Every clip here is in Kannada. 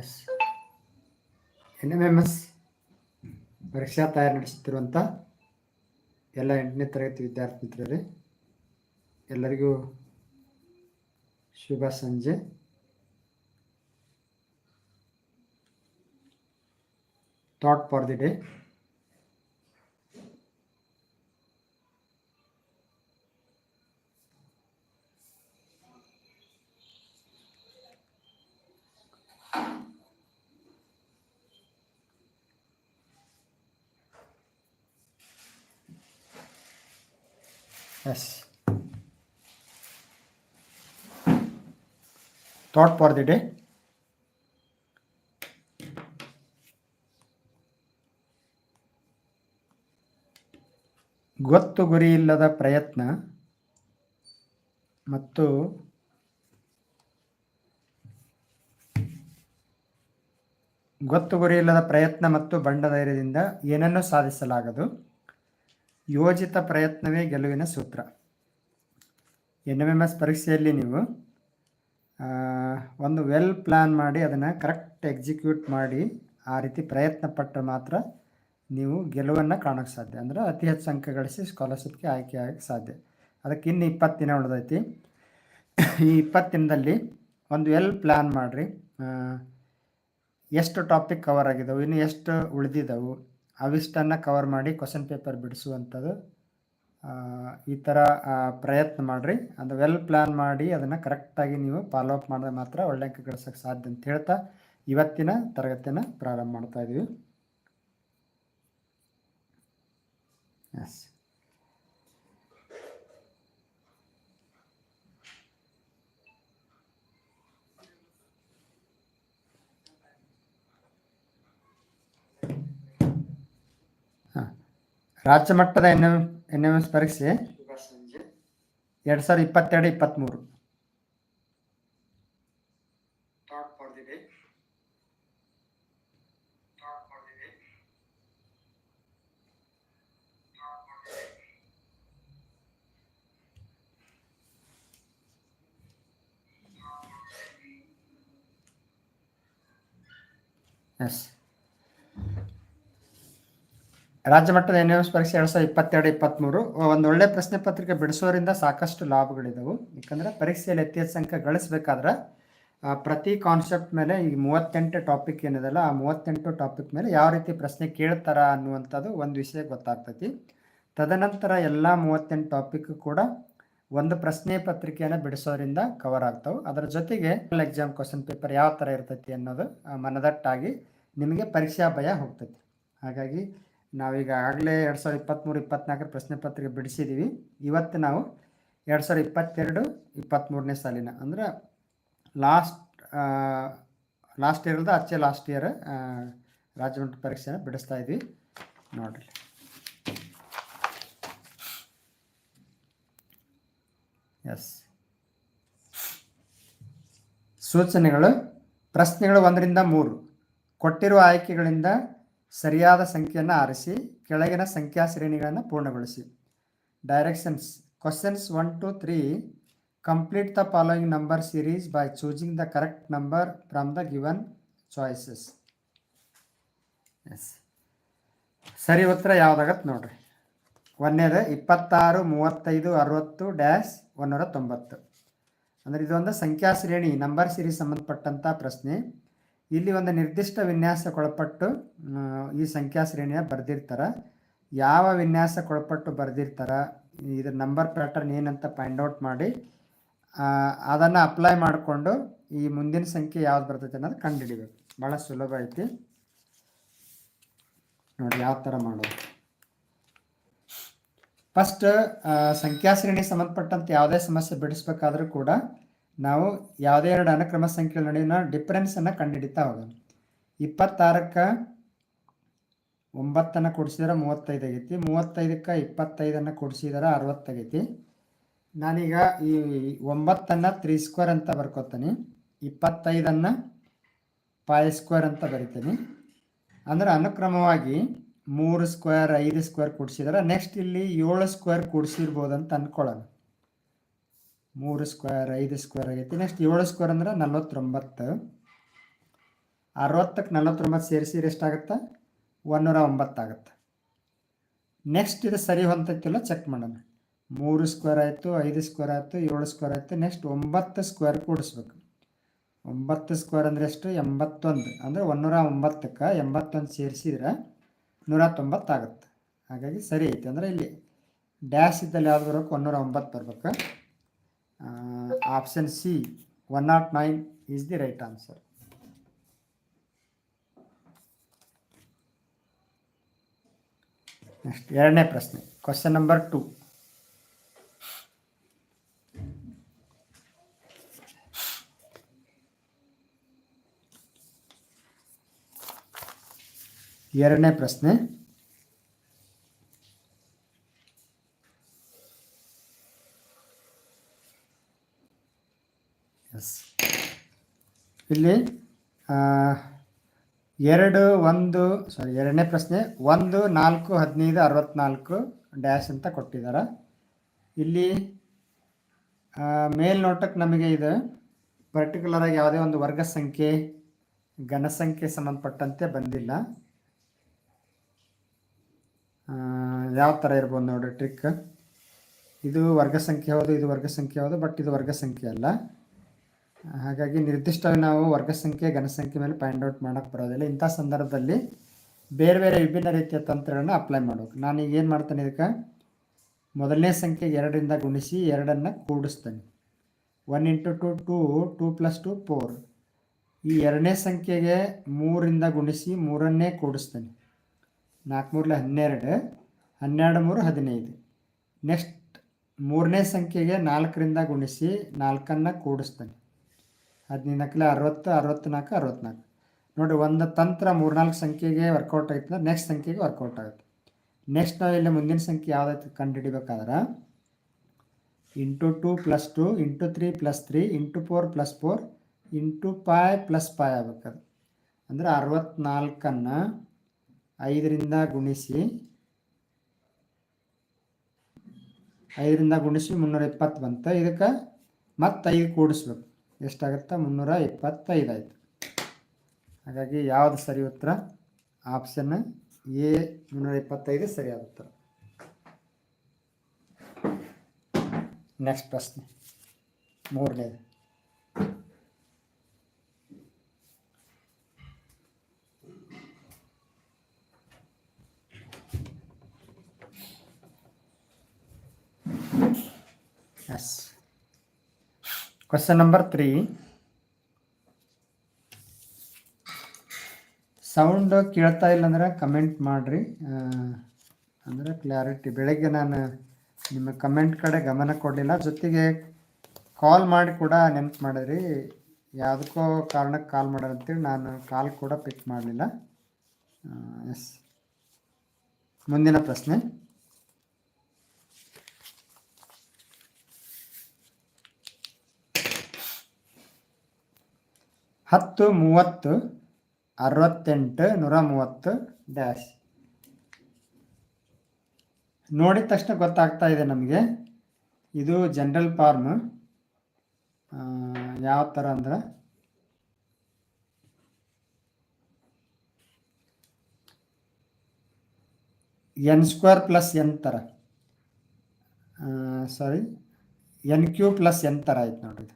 S. N M M S. ಪರೀಕ್ಷಾ ತಯಾರಿ ನಡೆಸುತ್ತಿರುವಂಥ ಎಲ್ಲ ಎಂಟನೇ ತರಗತಿ ವಿದ್ಯಾರ್ಥಿ ಮಿತ್ರರೇ, ಎಲ್ಲರಿಗೂ ಶುಭ ಸಂಜೆ. Thought for the day yes thought for the day ಗೊತ್ತು ಗುರಿ ಇಲ್ಲದ ಪ್ರಯತ್ನ ಮತ್ತು ಗೊತ್ತು ಗುರಿ ಇಲ್ಲದ ಪ್ರಯತ್ನ ಮತ್ತು ಬಂಡ ಧೈರ್ಯದಿಂದ ಏನನ್ನೂ ಸಾಧಿಸಲಾಗದು. ಯೋಜಿತ ಪ್ರಯತ್ನವೇ ಗೆಲುವಿನ ಸೂತ್ರ. ಎನ್ ಎಂ ಎಸ್ ಪರೀಕ್ಷೆಯಲ್ಲಿ ನೀವು ಒಂದು ವೆಲ್ ಪ್ಲ್ಯಾನ್ ಮಾಡಿ ಅದನ್ನು ಕರೆಕ್ಟ್ ಎಕ್ಸಿಕ್ಯೂಟ್ ಮಾಡಿ ಆ ರೀತಿ ಪ್ರಯತ್ನ ಪಟ್ಟರೆ ಮಾತ್ರ ನೀವು ಗೆಲುವನ್ನು ಕಾಣೋಕ್ಕೆ ಸಾಧ್ಯ. ಅಂದರೆ ಅತಿ ಹೆಚ್ಚು ಅಂಕ ಗಳಿಸಿ ಸ್ಕಾಲರ್ಶಿಪ್ಗೆ ಆಯ್ಕೆ ಆಗಕ್ಕೆ ಸಾಧ್ಯ. ಅದಕ್ಕೆ ಇನ್ನು ಇಪ್ಪತ್ತು ದಿನ ಉಳಿದೈತಿ. ಈ ಇಪ್ಪತ್ತು ದಿನದಲ್ಲಿ ಒಂದು ವೆಲ್ ಪ್ಲ್ಯಾನ್ ಮಾಡಿರಿ. ಎಷ್ಟು ಟಾಪಿಕ್ ಕವರ್ ಆಗಿದ್ದಾವೆ ಇನ್ನು ಎಷ್ಟು ಉಳಿದಿದ್ದಾವೆ ಅವಿಷ್ಟನ್ನು ಕವರ್ ಮಾಡಿ ಕ್ವಶನ್ ಪೇಪರ್ ಬಿಡಿಸುವಂಥದ್ದು. ಈ ಥರ ಪ್ರಯತ್ನ ಮಾಡಿರಿ. ಅದು ವೆಲ್ ಪ್ಲ್ಯಾನ್ ಮಾಡಿ ಅದನ್ನು ಕರೆಕ್ಟಾಗಿ ನೀವು ಫಾಲೋ ಅಪ್ ಮಾಡಿದ್ರೆ ಮಾತ್ರ ಒಳ್ಳೆ ಅಂಕ ಗಳಿಸೋಕ್ಕೆ ಸಾಧ್ಯ ಅಂತ ಹೇಳ್ತಾ ಇವತ್ತಿನ ತರಗತಿಯನ್ನು ಪ್ರಾರಂಭ ಮಾಡ್ತಾ ಇದ್ದೀವಿ ಎಸ್ ಹಾಂ ರಾಜ್ಯ ಮಟ್ಟದ N M N M S ಪರೀಕ್ಷೆ ಎರಡು ಸಾವಿರದ ಇಪ್ಪತ್ತೆರಡು ಇಪ್ಪತ್ತ್ಮೂರು ಎಸ್ ರಾಜ್ಯ ಮಟ್ಟದ ಎನ್ ಎಸ್ ಪರೀಕ್ಷೆ ಎರಡು ಸಾವಿರದ ಇಪ್ಪತ್ತೆರಡು ಇಪ್ಪತ್ತ್ಮೂರು ಒಂದು ಒಳ್ಳೆ ಪ್ರಶ್ನೆ ಪತ್ರಿಕೆ ಬಿಡಿಸೋರಿಂದ ಸಾಕಷ್ಟು ಲಾಭಗಳಿದಾವೆ. ಯಾಕಂದ್ರೆ ಪರೀಕ್ಷೆಯಲ್ಲಿ ಅತಿ ಹೆಚ್ಚು ಅಂಕ ಗಳಿಸ್ಬೇಕಾದ್ರೆ ಪ್ರತಿ ಕಾನ್ಸೆಪ್ಟ್ ಮೇಲೆ ಈ ಮೂವತ್ತೆಂಟು ಟಾಪಿಕ್ ಏನಿದೆಲ್ಲ, ಆ ಮೂವತ್ತೆಂಟು ಟಾಪಿಕ್ ಮೇಲೆ ಯಾವ ರೀತಿ ಪ್ರಶ್ನೆ ಕೇಳ್ತಾರ ಅನ್ನುವಂಥದ್ದು ಒಂದು ವಿಷಯ ಗೊತ್ತಾಗ್ತೈತಿ. ತದನಂತರ ಎಲ್ಲ ಮೂವತ್ತೆಂಟು ಟಾಪಿಕ್ ಕೂಡ ಒಂದು ಪ್ರಶ್ನೆ ಪತ್ರಿಕೆಯನ್ನು ಬಿಡಿಸೋರಿಂದ ಕವರ್ ಆಗ್ತಾವೆ. ಅದರ ಜೊತೆಗೆ ಎಕ್ಸಾಮ್ ಕ್ವಶನ್ ಪೇಪರ್ ಯಾವ ಥರ ಇರ್ತೈತಿ ಅನ್ನೋದು ಮನದಟ್ಟಾಗಿ ನಿಮಗೆ ಪರೀಕ್ಷಾ ಭಯ ಹೋಗ್ತೈತಿ. ಹಾಗಾಗಿ ನಾವೀಗ ಆಗಲೇ ಎರಡು ಸಾವಿರದ ಇಪ್ಪತ್ತ್ಮೂರು ಇಪ್ಪತ್ನಾಲ್ಕರ ಪ್ರಶ್ನೆ ಪತ್ರಿಕೆ ಬಿಡಿಸಿದ್ದೀವಿ ಇವತ್ತು ನಾವು ಎರಡು ಸಾವಿರದ ಇಪ್ಪತ್ತೆರಡು ಇಪ್ಪತ್ತ್ಮೂರನೇ ಸಾಲಿನ ಅಂದ್ರೆ ಲಾಸ್ಟ್ ಲಾಸ್ಟ್ ಇಯರ್ದ ಅಚ್ಚೆ ಲಾಸ್ಟ್ ಇಯರ್ ರಾಜ್ಯಮಟ್ಟ ಪರೀಕ್ಷೆನ ಬಿಡಿಸ್ತಾ ಇದ್ವಿ. ನೋಡ್ರಿ. ಎಸ್ ಸೂಚನೆಗಳು, ಪ್ರಶ್ನೆಗಳು ಒಂದರಿಂದ ಮೂರು. ಕೊಟ್ಟಿರುವ ಆಯ್ಕೆಗಳಿಂದ ಸರಿಯಾದ ಸಂಖ್ಯೆಯನ್ನು ಆರಿಸಿ, ಕೆಳಗಿನ ಸಂಖ್ಯಾ ಶ್ರೇಣಿಗಳನ್ನು ಪೂರ್ಣಗೊಳಿಸಿ. Directions questions one two three complete the following number series by choosing the correct number from the given choices yes ಸರಿ ಉತ್ತರ ಯಾವುದಾಗತ್ತೆ ನೋಡ್ರಿ. ಒಂದನೇದು ಇಪ್ಪತ್ತಾರು, ಮೂವತ್ತೈದು, ಅರವತ್ತು, ಡ್ಯಾಶ್ ಒಂದೂರ ತೊಂಬತ್ತು. ಅಂದರೆ ಇದೊಂದು ಸಂಖ್ಯಾ ಶ್ರೇಣಿ ನಂಬರ್ ಸೀರೀಸ್ ಸಂಬಂಧಪಟ್ಟಂಥ ಪ್ರಶ್ನೆ. ಇಲ್ಲಿ ಒಂದು ನಿರ್ದಿಷ್ಟ ವಿನ್ಯಾಸಕ್ಕೊಳಪಟ್ಟು ಈ ಸಂಖ್ಯಾ ಶ್ರೇಣಿಯ ಬರೆದಿರ್ತಾರೆ. ಯಾವ ವಿನ್ಯಾಸಕ್ಕೊಳಪಟ್ಟು ಬರೆದಿರ್ತಾರ, ಇದ್ರ ನಂಬರ್ ಪ್ಯಾಟರ್ನ್ ಏನಂತ ಔಟ್ ಮಾಡಿ ಅದನ್ನು ಅಪ್ಲೈ ಮಾಡಿಕೊಂಡು ಈ ಮುಂದಿನ ಸಂಖ್ಯೆ ಯಾವ್ದು ಬರ್ತೈತೆ ಅನ್ನೋದು ಕಂಡುಹಿಡಿಬೇಕು ಭಾಳ ಸುಲಭ ಐತಿ. ನೋಡಿ ಯಾವ ಥರ ಮಾಡೋದು. ಫಸ್ಟ್ ಸಂಖ್ಯಾ ಶ್ರೇಣಿ ಸಂಬಂಧಪಟ್ಟಂತೆ ಯಾವುದೇ ಸಮಸ್ಯೆ ಬಿಡಿಸ್ಬೇಕಾದ್ರೂ ಕೂಡ ನಾವು ಯಾವುದೇ ಎರಡು ಅನುಕ್ರಮ ಸಂಖ್ಯೆಗಳ ನಡುವಿನ ಡಿಫ್ರೆನ್ಸನ್ನು ಕಂಡುಹಿಡಿತಾ ಹೋಗೋಣ. ಇಪ್ಪತ್ತಾರಕ್ಕೆ ಒಂಬತ್ತನ್ನು ಕೊಡಿಸಿದ್ರೆ ಮೂವತ್ತೈದು ಆಗೈತಿ. ಮೂವತ್ತೈದಕ್ಕೆ ಇಪ್ಪತ್ತೈದನ್ನು ಕೊಡಿಸಿದ್ರೆ ಅರವತ್ತಾಗೈತಿ ನಾನೀಗ ಈ ಒಂಬತ್ತನ್ನು ತ್ರೀ ಸ್ಕ್ವೇರ್ ಅಂತ ಬರ್ಕೋತೀನಿ. ಇಪ್ಪತ್ತೈದನ್ನು ಫೈ ಸ್ಕ್ವೇರ್ ಅಂತ ಬರಿತೀನಿ. ಅಂದ್ರೆ ಅನುಕ್ರಮವಾಗಿ ಮೂರು ಸ್ಕ್ವೇರ್ ಐದು ಸ್ಕ್ವೇರ್ ಕೊಡಿಸಿದ್ರೆ ನೆಕ್ಸ್ಟ್ ಇಲ್ಲಿ ಏಳು ಸ್ಕ್ವೇರ್ ಕೊಡಿಸಿರ್ಬೋದು ಅಂತ ಅಂದ್ಕೊಳ್ಳೋಣ ಮೂರು ಸ್ಕ್ವೇರ್ ಐದು ಸ್ಕ್ವೇರ್ ಆಗೈತಿ. ನೆಕ್ಸ್ಟ್ ಏಳು ಸ್ಕ್ವೇರ್ ಅಂದ್ರೆ ನಲ್ವತ್ತೊಂಬತ್ತು. ಅರವತ್ತಕ್ಕೆ ನಲವತ್ತೊಂಬತ್ತು ಸೇರಿಸಿದ್ರೆ ಎಷ್ಟಾಗುತ್ತೆ? ಒಂದೂರ ಒಂಬತ್ತಾಗುತ್ತೆ ನೆಕ್ಸ್ಟ್ ಇದು ಸರಿ ಹೊಂತೈತಿಲ್ಲ ಚೆಕ್ ಮಾಡೋಣ. ಮೂರು ಸ್ಕ್ವೇರ್ ಆಯಿತು, ಐದು ಸ್ಕ್ವೇರ್ ಆಯಿತು, ಏಳು ಸ್ಕ್ವೇರ್ ಆಯಿತು. ನೆಕ್ಸ್ಟ್ ಒಂಬತ್ತು ಸ್ಕ್ವೇರ್ ಕೂಡಿಸ್ಬೇಕು. ಒಂಬತ್ತು ಸ್ಕ್ವೇರ್ ಅಂದರೆ ಎಷ್ಟು? ಎಂಬತ್ತೊಂದು. ಅಂದರೆ ಒಂದೂರ ಒಂಬತ್ತಕ್ಕೆ ಎಂಬತ್ತೊಂದು ಸೇರಿಸಿದ್ರೆ ನೂರ ತೊಂಬತ್ತಾಗುತ್ತೆ ಹಾಗಾಗಿ ಸರಿ ಐತೆ. ಅಂದರೆ ಇಲ್ಲಿ ಡ್ಯಾಶ್ ಇದ್ದಲ್ಲಿ ಯಾವ್ದು ಬರ್ಬೇಕು? ಒಂದೂರ ಒಂಬತ್ತು ಬರ್ಬೇಕು. Option C one nought nine is the right answer next ಎರಡನೇ ಪ್ರಶ್ನೆ ಕ್ವಶನ್ ನಂಬರ್ ಟು ಎರಡನೇ ಪ್ರಶ್ನೆ ಇಲ್ಲಿ ಎರಡು, ಒಂದು ಸಾರಿ ಎರಡನೇ ಪ್ರಶ್ನೆ, ಒಂದು, ನಾಲ್ಕು, ಹದಿನೈದು, ಅರವತ್ನಾಲ್ಕು ಡ್ಯಾಶ್ ಅಂತ ಕೊಟ್ಟಿದ್ದಾರೆ. ಇಲ್ಲಿ ಮೇಲ್ನೋಟಕ್ಕೆ ನಮಗೆ ಇದು ಪರ್ಟಿಕ್ಯುಲರ್ ಆಗಿ ಯಾವುದೇ ಒಂದು ವರ್ಗ ಸಂಖ್ಯೆ ಘನಸಂಖ್ಯೆ ಸಂಬಂಧಪಟ್ಟಂತೆ ಬಂದಿಲ್ಲ. ಯಾವ ಥರ ಇರ್ಬೋದು ನೋಡಿರಿ ಟ್ರಿಕ್ ಇದು ವರ್ಗ ಸಂಖ್ಯೆ ಹೌದು, ಇದು ವರ್ಗ ಸಂಖ್ಯೆ ಹೌದು ಬಟ್ ಇದು ವರ್ಗ ಸಂಖ್ಯೆ ಅಲ್ಲ. ಹಾಗಾಗಿ ನಿರ್ದಿಷ್ಟವಾಗಿ ನಾವು ವರ್ಗ ಸಂಖ್ಯೆ ಘನ ಸಂಖ್ಯೆ ಮೇಲೆ ಫೈಂಡ್ ಔಟ್ ಮಾಡೋಕ್ಕೆ ಬರೋದಿಲ್ಲ. ಇಂಥ ಸಂದರ್ಭದಲ್ಲಿ ಬೇರೆ ಬೇರೆ ವಿಭಿನ್ನ ರೀತಿಯ ತಂತ್ರಗಳನ್ನು ಅಪ್ಲೈ ಮಾಡಬೇಕು. ನಾನು ಈಗ ಏನು ಮಾಡ್ತೇನೆ ಇದಕ್ಕೆ? ಮೊದಲನೇ ಸಂಖ್ಯೆ ಎರಡರಿಂದ ಗುಣಿಸಿ ಎರಡನ್ನು ಕೂಡಿಸ್ತೇನೆ. One into two two two plus two four ಈ ಎರಡನೇ ಸಂಖ್ಯೆಗೆ ಮೂರಿಂದ ಗುಣಿಸಿ ಮೂರನ್ನೇ ಕೂಡಿಸ್ತೇನೆ. ನಾಲ್ಕು ಮೂರಲೆ ಹನ್ನೆರಡು. ಹನ್ನೆರಡು ಮೂರು ಹದಿನೈದು. ನೆಕ್ಸ್ಟ್ ಮೂರನೇ ಸಂಖ್ಯೆಗೆ ನಾಲ್ಕರಿಂದ ಗುಣಿಸಿ ನಾಲ್ಕನ್ನು ಕೂಡಿಸ್ತೇನೆ. ಹದಿನೈದು ನಕಲೆ ಅರವತ್ತು ಅರವತ್ತು ನಾಲ್ಕು ಅರವತ್ನಾಲ್ಕು. ನೋಡಿ, ಒಂದು ತಂತ್ರ ಮೂರ್ನಾಲ್ಕು ಸಂಖ್ಯೆಗೆ ವರ್ಕೌಟ್ ಆಯ್ತಂದ್ರೆ ನೆಕ್ಸ್ಟ್ ಸಂಖ್ಯೆಗೆ ವರ್ಕೌಟ್ ಆಗುತ್ತೆ. ನೆಕ್ಸ್ಟ್ ನಾವು ಇಲ್ಲಿ ಮುಂದಿನ ಸಂಖ್ಯೆ ಯಾವುದಾಯ್ತು ಕಂಡುಹಿಡಿಬೇಕಾದ್ರೆ into two plus two into three plus three into four plus four into five plus five ಆಗ್ಬೇಕದು ಅಂದರೆ ಅರವತ್ನಾಲ್ಕನ್ನು ಐದರಿಂದ ಗುಣಿಸಿ ಐದರಿಂದ ಗುಣಿಸಿ ಮುನ್ನೂರ ಇಪ್ಪತ್ತು ಬಂತು. ಇದಕ್ಕೆ ಮತ್ತೆ ಐದು ಕೂಡಿಸ್ಬೇಕು. ಎಷ್ಟಾಗುತ್ತೆ? ಮುನ್ನೂರ ಇಪ್ಪತ್ತೈದು ಆಯಿತು. ಹಾಗಾಗಿ ಯಾವುದು ಸರಿ ಉತ್ತರ? ಆಪ್ಷನ್ ಎ ಮುನ್ನೂರ ಇಪ್ಪತ್ತೈದು ಸರಿಯಾದ ಉತ್ತರ ನೆಕ್ಸ್ಟ್ ಪ್ರಶ್ನೆ. ಮೂರನೇದು yes question number three sound ಕೇಳ್ತಾ ಇಲ್ಲ ಅಂದ್ರೆ ಕಮೆಂಟ್ ಮಾಡಿರಿ. ಅಂದರೆ ಕ್ಲಾರಿಟಿ ಬೆಳಗ್ಗೆ ನಾನು ನಿಮ್ಮ ಕಮೆಂಟ್ ಕಡೆ ಗಮನ ಕೊಡಲಿಲ್ಲ. ಜೊತೆಗೆ ಕಾಲ್ ಮಾಡಿ ಕೂಡ ನೆನ್ಪು ಮಾಡಿದ್ರಿ. ಯಾವುದಕ್ಕೋ ಕಾರಣಕ್ಕೆ ಕಾಲ್ ಮಾಡೋಣ ಅಂತೇಳಿ ನಾನು ಕಾಲ್ ಕೂಡ ಪಿಕ್ ಮಾಡಲಿಲ್ಲ. ಎಸ್ ಮುಂದಿನ ಪ್ರಶ್ನೆ. ಹತ್ತು ಮೂವತ್ತು, ಅರವತ್ತೆಂಟು, ನೂರ ಮೂವತ್ತು ಡ್ಯಾಶ್ ನೋಡಿದ ತಕ್ಷಣ ಗೊತ್ತಾಗ್ತಾ ಇದೆ ನಮಗೆ. ಇದು ಜನರಲ್ ಫಾರ್ಮ್ ಯಾವ ಥರ ಅಂದ್ರೆ? ಎನ್ ಸ್ಕ್ವೇರ್ ಪ್ಲಸ್ ಎನ್ ಥರ sorry N cube plus N ಥರ ಆಯ್ತು ನೋಡ್ರಿ.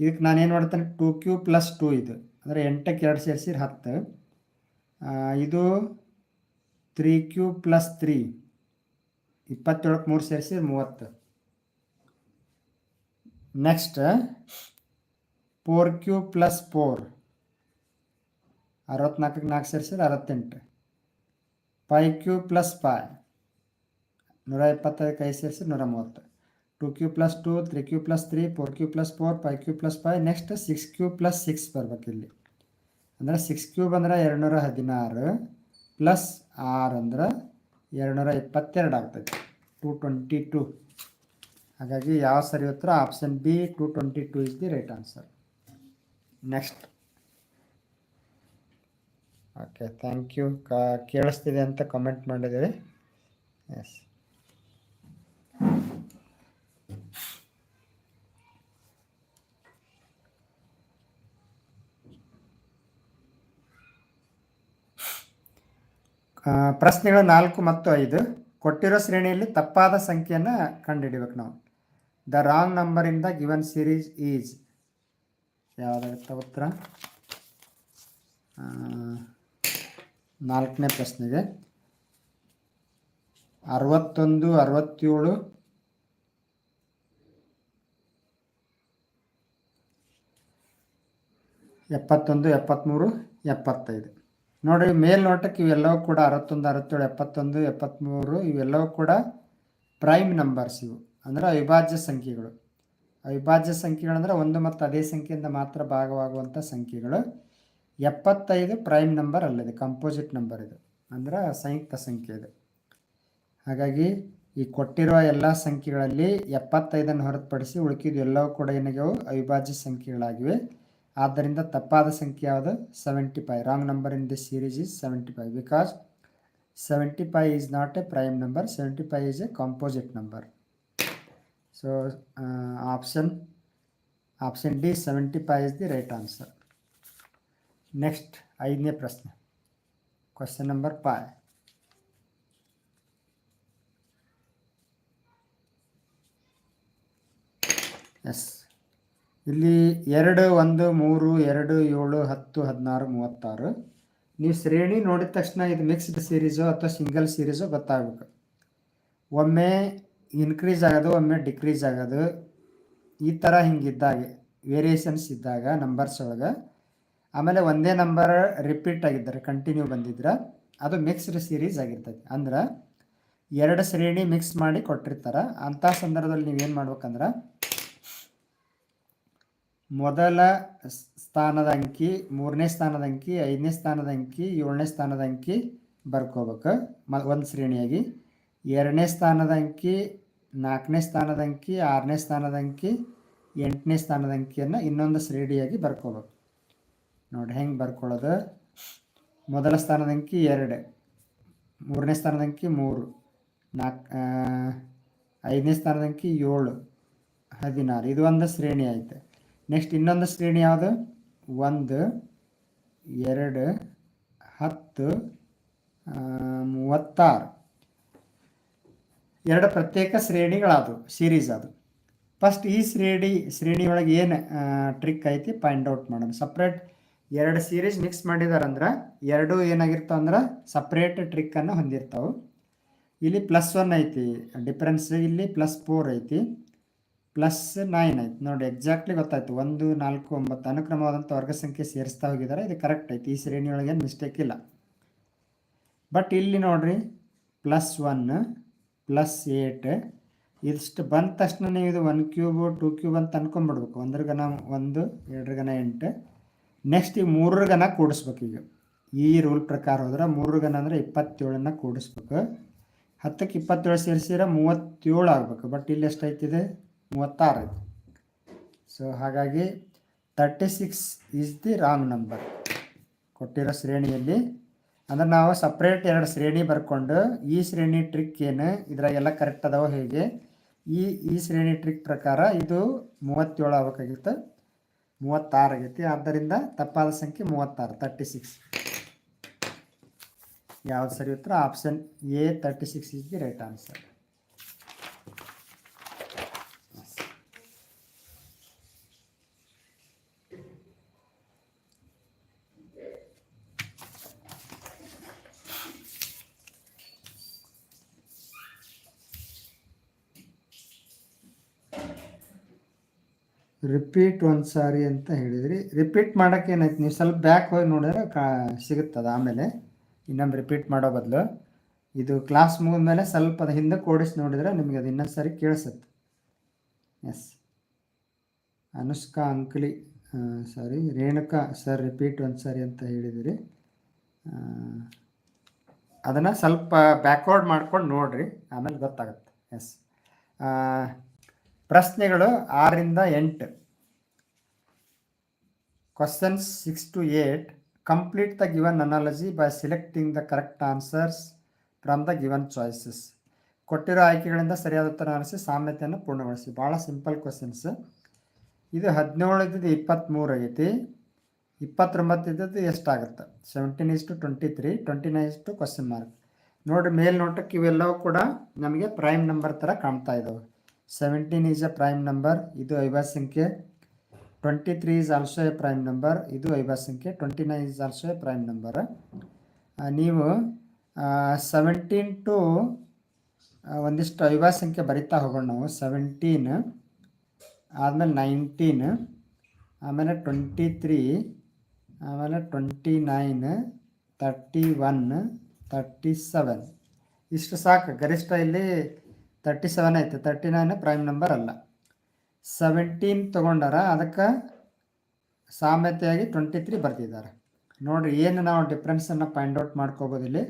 ಇದಕ್ಕೆ ನಾನೇನು ಮಾಡ್ತೇನೆ? ಟು ಕ್ಯೂ ಪ್ಲಸ್ ಟೂ ಇದು. ಅಂದರೆ ಎಂಟಕ್ಕೆ ಎರಡು ಸೇರಿಸಿದ್ರೆ ಹತ್ತು. ಇದು ತ್ರೀ ಕ್ಯೂ ಪ್ಲಸ್ ತ್ರೀ ಇಪ್ಪತ್ತೇಳಕ್ಕೆ ಮೂರು ಸೇರಿಸಿದ್ರೆ ಮೂವತ್ತು. Next four cube plus four ಅರವತ್ನಾಲ್ಕಕ್ಕೆ ನಾಲ್ಕು ಸೇರಿಸಿದ್ರೆ ಅರವತ್ತೆಂಟು. ಫೈ ಕ್ಯೂ ಪ್ಲಸ್ ಫೈ ನೂರ ಇಪ್ಪತ್ತೈದು ಐದು ಸೇರಿಸಿದ್ರೆ ನೂರ ಮೂವತ್ತು. Two cube plus two, three cube plus three, four cube plus four, five cube plus five, next six cube plus six ಬರ್ಬೇಕು ಇಲ್ಲಿ. ಅಂದರೆ ಸಿಕ್ಸ್ ಕ್ಯೂಬ್ ಅಂದ್ರೆ ಎರಡುನೂರ ಹದಿನಾರು ಪ್ಲಸ್ ಆರು ಅಂದ್ರೆ ಎರಡುನೂರ ಇಪ್ಪತ್ತೆರಡು ಆಗ್ತೈತಿ, ಟು ಟ್ವೆಂಟಿ ಟು. ಹಾಗಾಗಿ ಯಾವ ಸರಿ ಉತ್ತರ option B, two twenty two is the right answer next okay thank you ಕೇಳಿಸ್ತಿದೆ ಅಂತ ಕಮೆಂಟ್ ಮಾಡಿದ್ದೀರಿ. ಎಸ್ ಪ್ರಶ್ನೆಗಳು ನಾಲ್ಕು ಮತ್ತು ಐದು. ಕೊಟ್ಟಿರೋ ಶ್ರೇಣಿಯಲ್ಲಿ ತಪ್ಪಾದ ಸಂಖ್ಯೆಯನ್ನು ಕಂಡುಹಿಡಿಬೇಕು ನಾವು. The wrong number in the given series is ಯಾವುದಾಗುತ್ತೆ ಉತ್ತರ? ನಾಲ್ಕನೇ ಪ್ರಶ್ನೆಗೆ. ಅರವತ್ತೊಂದು, ಅರವತ್ತೇಳು. ಎಪ್ಪತ್ತೊಂದು ಎಪ್ಪತ್ತ್ಮೂರು ಎಪ್ಪತ್ತೈದು. ನೋಡಿ ಮೇಲ್ನೋಟಕ್ಕೆ ಇವೆಲ್ಲವೂ ಕೂಡ ಅರವತ್ತೊಂದು, ಅರವತ್ತೇಳು, ಎಪ್ಪತ್ತೊಂದು ಎಪ್ಪತ್ತ್ಮೂರು ಇವೆಲ್ಲವೂ ಕೂಡ ಪ್ರೈಮ್ ನಂಬರ್ಸ್ ಇವು. ಅಂದರೆ ಅವಿಭಾಜ್ಯ ಸಂಖ್ಯೆಗಳು. ಅವಿಭಾಜ್ಯ ಸಂಖ್ಯೆಗಳಂದರೆ ಒಂದು ಮತ್ತು ಅದೇ ಸಂಖ್ಯೆಯಿಂದ ಮಾತ್ರ ಭಾಗವಾಗುವಂಥ ಸಂಖ್ಯೆಗಳು. ಎಪ್ಪತ್ತೈದು ಪ್ರೈಮ್ ನಂಬರ್ ಅಲ್ಲದೆ ಕಂಪೋಸಿಟ್ ನಂಬರ್ ಇದು. ಅಂದ್ರೆ ಸಂಯುಕ್ತ ಸಂಖ್ಯೆ ಇದು. ಹಾಗಾಗಿ ಈ ಕೊಟ್ಟಿರುವ ಎಲ್ಲ ಸಂಖ್ಯೆಗಳಲ್ಲಿ ಎಪ್ಪತ್ತೈದನ್ನು ಹೊರತುಪಡಿಸಿ ಉಳುಕಿದ ಎಲ್ಲವೂ ಕೂಡ ಏನಾಗ್ಯವು? ಅವಿಭಾಜ್ಯ ಸಂಖ್ಯೆಗಳಾಗಿವೆ. ಆದ್ದರಿಂದ ತಪ್ಪಾದ ಸಂಖ್ಯೆ ಯಾವುದು seventy five wrong number in this series is seventy five because seventy five is not a prime number seventy five is a composite number so option option D seventy five is the right answer next ಐದನೇ ಪ್ರಶ್ನೆ. ಕ್ವಶನ್ ನಂಬರ್ ಫೈವ್ ಎಸ್ ಇಲ್ಲಿ ಎರಡು, ಒಂದು, ಮೂರು, ಎರಡು, ಏಳು, ಹತ್ತು, ಹದಿನಾರು, ಮೂವತ್ತಾರು. ನೀವು ಶ್ರೇಣಿ ನೋಡಿದ ತಕ್ಷಣ ಇದು ಮಿಕ್ಸ್ಡ್ ಸೀರೀಸು ಅಥವಾ ಸಿಂಗಲ್ ಸೀರೀಸೋ ಗೊತ್ತಾಗಬೇಕು. ಒಮ್ಮೆ ಇನ್ಕ್ರೀಸ್ ಆಗೋದು, ಒಮ್ಮೆ ಡಿಕ್ರೀಸ್ ಆಗೋದು. ಈ ಥರ ಹಿಂಗಿದ್ದಾಗ ವೇರಿಯೇಷನ್ಸ್ ಇದ್ದಾಗ ನಂಬರ್ಸ್ ಒಳಗೆ. ಆಮೇಲೆ ಒಂದೇ ನಂಬರ್ ರಿಪೀಟ್ ಆಗಿದ್ದಾರೆ ಕಂಟಿನ್ಯೂ ಬಂದಿದ್ರೆ, ಅದು ಮಿಕ್ಸ್ಡ್ ಸೀರೀಸ್ ಆಗಿರ್ತದೆ. ಅಂದ್ರೆ, ಎರಡು ಶ್ರೇಣಿ ಮಿಕ್ಸ್ ಮಾಡಿ ಕೊಟ್ಟಿರ್ತಾರೆ. ಅಂಥ ಸಂದರ್ಭದಲ್ಲಿ ನೀವೇನು ಮಾಡ್ಬೇಕಂದ್ರೆ ಮೊದಲ ಸ್ಥಾನದ ಅಂಕಿ, ಮೂರನೇ ಸ್ಥಾನದ ಅಂಕಿ, ಐದನೇ ಸ್ಥಾನದ ಅಂಕಿ, ಏಳನೇ ಸ್ಥಾನದ ಅಂಕಿ ಬರ್ಕೋಬೇಕು. ಮ, ಒಂದು ಶ್ರೇಣಿಯಾಗಿ. ಎರಡನೇ ಸ್ಥಾನದ ಅಂಕಿ, ನಾಲ್ಕನೇ ಸ್ಥಾನದ ಅಂಕಿ, ಆರನೇ ಸ್ಥಾನದ ಅಂಕಿ, ಎಂಟನೇ ಸ್ಥಾನದ ಅಂಕಿಯನ್ನು ಇನ್ನೊಂದು ಶ್ರೇಣಿಯಾಗಿ ಬರ್ಕೋಬೇಕು. ನೋಡಿ ಹೆಂಗೆ ಬರ್ಕೊಳ್ಳೋದು? ಮೊದಲ ಸ್ಥಾನದ ಅಂಕಿ ಎರಡು, ಮೂರನೇ ಸ್ಥಾನದ ಅಂಕಿ ಮೂರು ನಾಲ್ಕು ಐದನೇ ಸ್ಥಾನದ ಅಂಕಿ ಏಳು, ಹದಿನಾರು. ಇದು ಒಂದು ಶ್ರೇಣಿ ಆಯ್ತು. ನೆಕ್ಸ್ಟ್ ಇನ್ನೊಂದು ಶ್ರೇಣಿ ಯಾವುದು? ಒಂದು, ಎರಡು, ಹತ್ತು ಮೂವತ್ತಾರು. ಎರಡು ಪ್ರತ್ಯೇಕ ಶ್ರೇಣಿಗಳಾದವು ಸೀರೀಸ್ ಅದು. ಫಸ್ಟ್ ಈ ಶ್ರೇಣಿ ಶ್ರೇಣಿ ಒಳಗೆ ಏನು ಟ್ರಿಕ್ ಐತಿ? ಫೈಂಡ್ ಔಟ್ ಮಾಡೋಣ ಸಪ್ರೇಟ್ ಎರಡು ಸೀರೀಸ್ ಮಿಕ್ಸ್ ಮಾಡಿದಾರಂದ್ರೆ ಎರಡು ಏನಾಗಿರ್ತಾವ ಅಂದ್ರೆ ಸಪ್ರೇಟ್ ಟ್ರಿಕ್ಕನ್ನು ಹೊಂದಿರ್ತಾವೆ. ಇಲ್ಲಿ ಪ್ಲಸ್ ಒನ್ ಐತಿ ಡಿಫ್ರೆನ್ಸ್ ಇಲ್ಲಿ ಪ್ಲಸ್ ಫೋರ್ ಐತಿ. ಪ್ಲಸ್ ನೈನ್ ಆಯ್ತು. ನೋಡಿ ಎಕ್ಸಾಕ್ಟ್ಲಿ ಗೊತ್ತಾಯ್ತು. ಒಂದು, ನಾಲ್ಕು, ಒಂಬತ್ತು ಅನುಕ್ರಮವಾದಂಥ ವರ್ಗ ಸಂಖ್ಯೆ ಸೇರಿಸ್ತಾ ಹೋಗಿದ್ದಾರೆ. ಇದು ಕರೆಕ್ಟ್ ಆಯ್ತು. ಈ ಶ್ರೇಣಿಯೊಳಗೆ ಏನು ಮಿಸ್ಟೇಕ್ ಇಲ್ಲ. ಬಟ್ ಇಲ್ಲಿ ನೋಡ್ರಿ ಪ್ಲಸ್ ಒನ್ ಪ್ಲಸ್ ಏಟ್ ಇದಿಷ್ಟು ಬಂದ ತಕ್ಷಣ ನೀವು ಇದು ಒನ್ ಕ್ಯೂಬು ಟೂ ಕ್ಯೂಬ್ ಅಂತ ಅನ್ಕೊಂಬಿಡ್ಬೇಕು ಒಂದ್ರ ಗನ ಒಂದು, ಎರಡರ ಗನ ಎಂಟು. ನೆಕ್ಸ್ಟ್ ಈಗ ಮೂರರ ಗನ ಕೂಡಿಸ್ಬೇಕು ಈಗ. ಈ ರೂಲ್ ಪ್ರಕಾರ ಹೋದ್ರೆ ಮೂರರ ಗನ ಅಂದರೆ ಇಪ್ಪತ್ತೇಳನ್ನ ಕೂಡಿಸ್ಬೇಕು. ಹತ್ತಕ್ಕೆ ಇಪ್ಪತ್ತೇಳು ಸೇರಿಸಿದ್ರೆ ಮೂವತ್ತೇಳು ಆಗಬೇಕು. ಬಟ್ ಇಲ್ಲಿ ಎಷ್ಟೈತಿದೆ ಮೂವತ್ತಾರು. ಐತಿ ಸೊ ಹಾಗಾಗಿ thirty six is the wrong number ಕೊಟ್ಟಿರೋ ಶ್ರೇಣಿಯಲ್ಲಿ. ಅಂದ್ರೆ ನಾವು ಸಪ್ರೇಟ್ ಎರಡು ಶ್ರೇಣಿ ಬರ್ಕೊಂಡು ಈ ಶ್ರೇಣಿ ಟ್ರಿಕ್ ಏನು, ಇದ್ರಾಗೆಲ್ಲ ಕರೆಕ್ಟ್ ಅದಾವೋ ಹೇಗೆ? ಈ ಈ ಶ್ರೇಣಿ ಟ್ರಿಕ್ ಪ್ರಕಾರ ಇದು ಮೂವತ್ತೇಳು ಆಗಬೇಕಾಗಿತ್ತು. ಮೂವತ್ತಾರು ಆಗೈತಿ. ಆದ್ದರಿಂದ ತಪ್ಪಾದ ಸಂಖ್ಯೆ ಮೂವತ್ತಾರು ತರ್ಟಿ ಸಿಕ್ಸ್ ಯಾವ್ದು ಸರಿ ಉತ್ತರ? Option A thirty six is the right answer repeat ಒಂದು ಸಾರಿ ಅಂತ ಹೇಳಿದ್ರಿ. ರಿಪೀಟ್ ಮಾಡೋಕೆ ಏನಾಯ್ತು? ನೀವು ಸ್ವಲ್ಪ ಬ್ಯಾಕ್ ಹೋಗಿ ನೋಡಿದ್ರೆ ಕಾ, ಸಿಗುತ್ತದೆ ಆಮೇಲೆ. ಇನ್ನೊಂದು ರಿಪೀಟ್ ಮಾಡೋ ಬದಲು. ಇದು ಕ್ಲಾಸ್ ಮುಗಿದ್ಮೇಲೆ ಸ್ವಲ್ಪ ಅದು ಹಿಂದೆ ಓಡಿಸಿ ನೋಡಿದರೆ ನಿಮಗೆ ಅದು ಇನ್ನೊಂದು ಸಾರಿ ಕೇಳಿಸುತ್ತೆ. Yes Anushka Ankali sorry Renuka sir repeat ಒಂದು ಸಾರಿ ಅಂತ ಹೇಳಿದಿರಿ. ಅದನ್ನು ಸ್ವಲ್ಪ ಬ್ಯಾಕ್ವರ್ಡ್ ಮಾಡ್ಕೊಂಡು ನೋಡಿರಿ. ಆಮೇಲೆ ಗೊತ್ತಾಗುತ್ತೆ. ಎಸ್ ಪ್ರಶ್ನೆಗಳು ಆರರಿಂದ ಎಂಟು. Questions six to eight complete the given analogy by selecting the correct answers from the given choices ಕೊಟ್ಟಿರೋ ಆಯ್ಕೆಗಳಿಂದ ಸರಿಯಾದ ಉತ್ತರ ಆರಿಸಿ ಸಾಮ್ಯತೆಯನ್ನು ಪೂರ್ಣಗೊಳಿಸಿ. ಭಾಳ ಸಿಂಪಲ್ ಕ್ವಶನ್ಸ್ ಇದು ಹದಿನೇಳು ಇದ್ದಿದ್ದು ಇಪ್ಪತ್ತ್ಮೂರು ಆಗೈತಿ ಇಪ್ಪತ್ತೊಂಬತ್ತಿದ್ದದ್ದು ಎಷ್ಟಾಗುತ್ತೆ? Seventeen is to twenty three twenty nine is to question mark ನೋಡಿರಿ ಮೇಲ್ನೋಟಕ್ಕೆ ಇವೆಲ್ಲವೂ ಕೂಡ ನಮಗೆ ಪ್ರೈಮ್ ನಂಬರ್ ಥರ ಕಾಣ್ತಾ ಇದ್ದಾವೆ seventeen is a prime number ಇದು ಐವತ್ತು ಸಂಖ್ಯೆ. Twenty three is also a prime number ಇದು ಐವತ್ತು ಸಂಖ್ಯೆ. Twenty nine is also a prime number ನೀವು ಸೆವೆಂಟೀನ್ ಟು ಒಂದಿಷ್ಟು ಐವತ್ತು ಸಂಖ್ಯೆ ಬರಿತಾ ಹೋಗೋಣ ನಾವು. ಸೆವೆಂಟೀನ್ ಆದಮೇಲೆ ನೈನ್ಟೀನ್ ಆಮೇಲೆ ಟ್ವೆಂಟಿ ತ್ರೀ ಆಮೇಲೆ twenty nine thirty one thirty seven ಇಷ್ಟು ಸಾಕು. ಗರಿಷ್ಠ ಇಲ್ಲಿ ತರ್ಟಿ ಸೆವೆನ್ ಐತೆ ತರ್ಟಿ ನೈನ್ ಪ್ರೈಮ್ ನಂಬರ್ ಅಲ್ಲ. ಸೆವೆಂಟೀನ್ ತೊಗೊಂಡಾರ ಅದಕ್ಕೆ ಸಾಮ್ಯತೆಯಾಗಿ ಟ್ವೆಂಟಿ ತ್ರೀ ಬರ್ತಿದ್ದಾರೆ ನೋಡಿರಿ, ಏನು ನಾವು ಡಿಫ್ರೆನ್ಸನ್ನು ಔಟ್ ಮಾಡ್ಕೋಬೋದು ಇಲ್ಲಿ.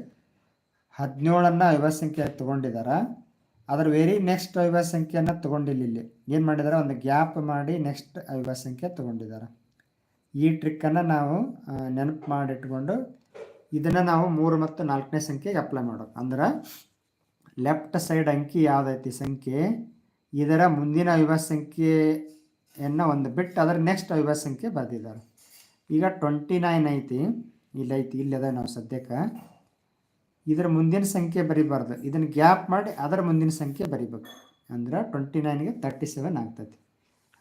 ಹದಿನೇಳನ್ನು ಐವತ್ತು ಸಂಖ್ಯೆಯಾಗಿ ತೊಗೊಂಡಿದ್ದಾರೆ ಅದರ ವೆರಿ ನೆಕ್ಸ್ಟ್ ಐವತ್ತು ಸಂಖ್ಯೆಯನ್ನು ತೊಗೊಂಡಿಲ್ಲ ಇಲ್ಲಿ. ಏನು ಮಾಡಿದ್ದಾರೆ ಒಂದು ಗ್ಯಾಪ್ ಮಾಡಿ ನೆಕ್ಸ್ಟ್ ಐವತ್ತು ಸಂಖ್ಯೆ ತೊಗೊಂಡಿದ್ದಾರೆ ಈ ಟ್ರಿಕ್ಕನ್ನು ನಾವು ನೆನಪು ಮಾಡಿಟ್ಕೊಂಡು ಇದನ್ನು ನಾವು ಮೂರು ಮತ್ತು ನಾಲ್ಕನೇ ಸಂಖ್ಯೆಗೆ ಅಪ್ಲೈ ಮಾಡೋದು. ಅಂದ್ರೆ ಲೆಫ್ಟ್ ಸೈಡ್ ಅಂಕಿ ಯಾವುದೈತಿ ಸಂಖ್ಯೆ? ಇದರ ಮುಂದಿನ ಅವಿಭಾಜ್ಯ ಸಂಖ್ಯೆಯನ್ನು ಒಂದು ಬಿಟ್ಟು ಅದರ ನೆಕ್ಸ್ಟ್ ಅವಿಭಾಜ್ಯ ಸಂಖ್ಯೆ ಬರೆದಿದ್ದಾರೆ. ಈಗ ಟ್ವೆಂಟಿ ನೈನ್ ಐತಿ. ಇಲ್ಲಿ ಐತಿ ಇಲ್ಲದ ನಾವು ಸದ್ಯಕ್ಕೆ. ಇದರ ಮುಂದಿನ ಸಂಖ್ಯೆ ಬರಿಬಾರ್ದು. ಇದನ್ನು ಗ್ಯಾಪ್ ಮಾಡಿ ಅದರ ಮುಂದಿನ ಸಂಖ್ಯೆ ಬರಿಬೇಕು. ಅಂದ್ರೆ ಟ್ವೆಂಟಿ ನೈನ್ಗೆ ತರ್ಟಿ ಸೆವೆನ್ ಆಗ್ತೈತಿ.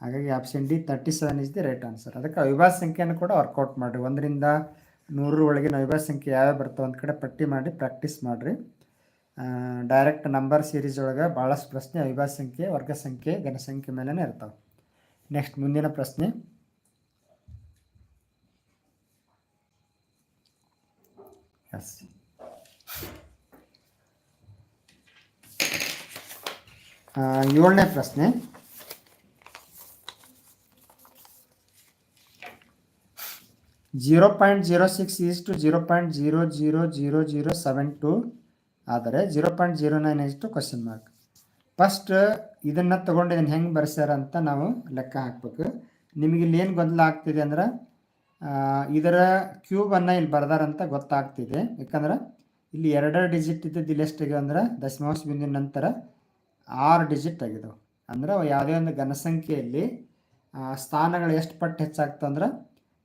ಹಾಗಾಗಿ option D thirty seven is the right answer ಅದಕ್ಕೆ ಅವಿಭಾಜ್ಯ ಸಂಖ್ಯೆಯನ್ನು ಕೂಡ ವರ್ಕೌಟ್ ಮಾಡಿರಿ. ಒಂದರಿಂದ ನೂರರ ಒಳಗಿನ ಅವಿಭಾಜ್ಯ ಸಂಖ್ಯೆ ಯಾವ್ಯಾವ ಬರ್ತವೆ ಒಂದು ಕಡೆ ಪಟ್ಟಿ ಮಾಡಿ ಪ್ರಾಕ್ಟೀಸ್ ಮಾಡಿರಿ. ಡೈರೆಕ್ಟ್ ನಂಬರ್ ಸೀರೀಸ್ ಒಳಗೆ ಭಾಳಷ್ಟು ಪ್ರಶ್ನೆ ಅವಿಭಾಜ್ಯ ಸಂಖ್ಯೆ, ವರ್ಗ ಸಂಖ್ಯೆ ಘನಸಂಖ್ಯೆ ಮೇಲೇ ಇರ್ತಾವೆ. ನೆಕ್ಸ್ಟ್ ಮುಂದಿನ ಪ್ರಶ್ನೆ. ಎಸ್ ಏಳನೇ ಪ್ರಶ್ನೆ. Zero point zero six is to zero point zero zero zero zero seven two ಆದರೆ zero point zero nine is to question mark first ಇದನ್ನು ತೊಗೊಂಡು ಇದನ್ನು ಹೆಂಗೆ ಬರ್ಸ್ಯಾರ ಅಂತ ನಾವು ಲೆಕ್ಕ ಹಾಕ್ಬೇಕು. ನಿಮಗೆ ಇಲ್ಲಿ ಏನು ಗೊಂದಲ ಆಗ್ತಿದೆ ಅಂದ್ರೆ ಇದರ ಕ್ಯೂಬನ್ನು ಇಲ್ಲಿ ಬರ್ದಾರಂತ ಗೊತ್ತಾಗ್ತಿದೆ. ಯಾಕಂದ್ರೆ ಇಲ್ಲಿ ಎರಡು ಡಿಜಿಟ್ ಇದ್ದದ್ದು ಇಲ್ಲಿ ಎಷ್ಟಾಗಿದೆ ಅಂದ್ರೆ, ದಶಮಾಂಶ ಬಿಂದು ನಂತರ ಆರು ಡಿಜಿಟ್ ಆಗಿದಾವೆ. ಅಂದ್ರೆ ಯಾವುದೇ ಒಂದು ಘನಸಂಖ್ಯೆಯಲ್ಲಿ ಸ್ಥಾನಗಳು ಎಷ್ಟು ಪಟ್ಟು ಹೆಚ್ಚಾಗ್ತವೆ ಅಂದ್ರೆ,